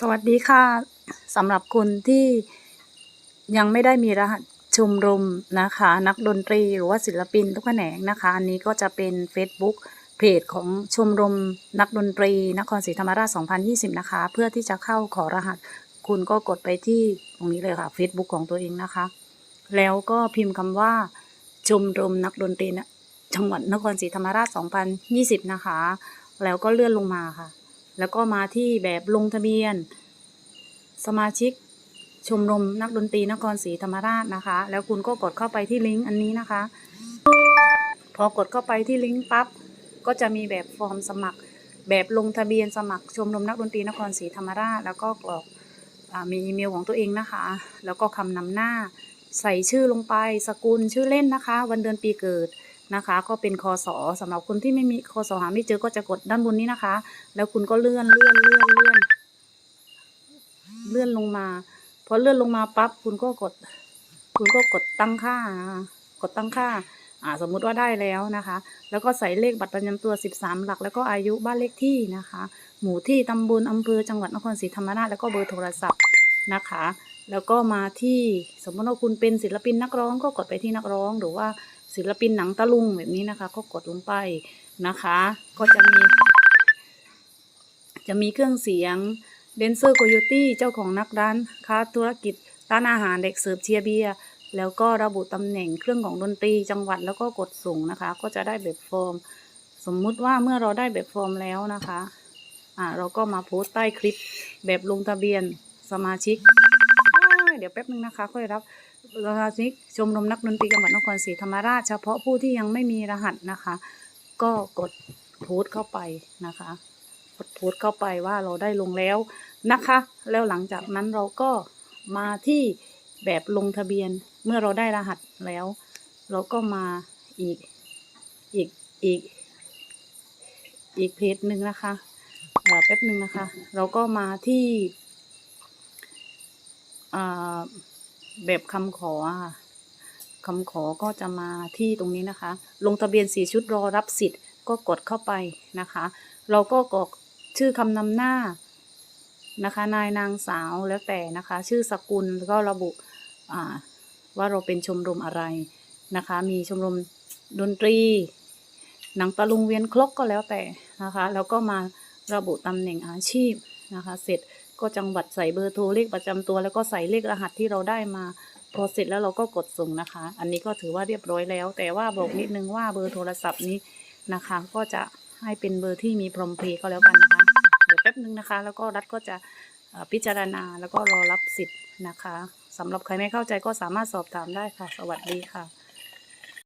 สวัสดีค่ะสำหรับคุณที่ยังไม่ได้มีรหัสชมรมนะคะ นักดนตรีหรือว่าศิลปินทุกแขนงนะคะ อันนี้ก็จะเป็น Facebook เพจของชมรมนักดนตรี นครศรีธรรมราช 2020 นะคะ เพื่อที่จะเข้าขอรหัส คุณก็กดไปที่ตรงนี้เลยค่ะ Facebook ของตัวเองนะคะ แล้วก็พิมพ์คำว่าชมรมนักดนตรีจังหวัดนครศรีธรรมราช 2020 นะคะ แล้วก็เลื่อนลงมาค่ะ แล้วก็มาที่แบบลงทะเบียน สมาชิกชมรมนักดนตรีนครศรีธรรมราชนะคะ แล้วคุณก็กดเข้าไปที่ลิงก์อันนี้นะคะ พอกดเข้าไปที่ลิงก์ปั๊บก็จะมีแบบฟอร์มสมัคร แบบลงทะเบียนสมัครชมรมนักดนตรีนครศรีธรรมราช แล้วก็กรอกมีอีเมลของตัวเองนะคะ แล้วก็คำนำหน้า ใส่ชื่อลงไป สกุลชื่อเล่นนะคะ วันเดือนปีเกิด นะคะ ก็เป็นคอสอสำหรับคนที่ไม่มีคอสอหาไม่เจอก็จะกดด้านบนนี้นะคะ แล้วคุณก็เลื่อนเลื่อนเลื่อนเลื่อนเลื่อนลงมาพอเลื่อนลงมาปั๊บคุณก็กด คุณก็กดตั้งค่านะกดตั้งค่าอ่าสมมุติว่าได้แล้วนะคะ แล้วก็ใส่เลขบัตรประจำตัว 13 หลัก แล้วก็อายุบ้านเลขที่นะคะ หมู่ที่ตำบลอำเภอจังหวัดนครศรีธรรมราชแล้วก็เบอร์โทรศัพท์นะคะ แล้วก็มาที่สมมติว่าคุณเป็นศิลปินนักร้องก็กดไปที่นักร้องหรือว่า ศิลปินหนังตะลุงแบบนี้นะคะ ก็กดลงไปนะคะ ก็จะมี จะมีเครื่องเสียงเดนเซอร์โคโยตี้เจ้าของนักร้านค้าธุรกิจร้านอาหารเด็กเสิร์ฟเชียร์เบียร์แล้วก็ระบุตำแหน่งเครื่องของดนตรีจังหวัดแล้วก็กดส่งนะคะ ก็จะได้แบบฟอร์ม สมมุติว่าเมื่อเราได้แบบฟอร์มแล้วนะคะอ่าเราก็มาโพสต์ใต้คลิปแบบลงทะเบียนสมาชิก เดี๋ยวแป๊บนึงนะคะค่อยรับสมาชิกชมรมนักดนตรีจังหวัดนครศรีธรรมราช เฉพาะผู้ที่ยังไม่มีรหัสนะคะ ก็กดโพสต์เข้าไปนะคะกดโพสต์เข้าไปว่าเราได้ลงแล้วนะคะ แล้วหลังจากนั้นเราก็มาที่แบบลงทะเบียนเมื่อเราได้รหัสแล้ว เราก็มาอีกอีกอีกอีกเพจหนึ่งนะคะแป๊บหนึ่งนะคะ เราก็มาที่ แบบคำขอค่ะคำขอก็จะมาที่ตรงนี้นะคะ ลงทะเบียนสี่ชุดรอรับสิทธิ์ก็กดเข้าไปนะคะ เราก็กรอกชื่อคำนำหน้านะคะ นายนางสาวแล้วแต่นะคะ ชื่อสกุลแล้วก็ระบุว่าเราเป็นชมรมอะไรนะคะ มีชมรมดนตรี หนังตะลุงเวียนครกก็แล้วแต่นะคะ แล้วก็มาระบุตำแหน่งอาชีพนะคะ เสร็จ ก็จังหวัดใส่เบอร์โทรเลขประจำตัว แล้วก็ใส่เลขรหัสที่เราได้มา พอเสร็จแล้วเราก็กดส่งนะคะ อันนี้ก็ถือว่าเรียบร้อยแล้ว แต่ว่าบอกนิดนึงว่าเบอร์โทรศัพท์นี้นะคะ ก็จะให้เป็นเบอร์ที่มีพรอมเพย์ก็แล้วกันนะคะ เดี๋ยวแป๊บนึงนะคะ แล้วก็รัฐก็จะพิจารณาแล้วก็รอรับสิทธิ์นะคะสำหรับใครไม่เข้าใจก็สามารถสอบถามได้ค่ะ สวัสดีค่ะ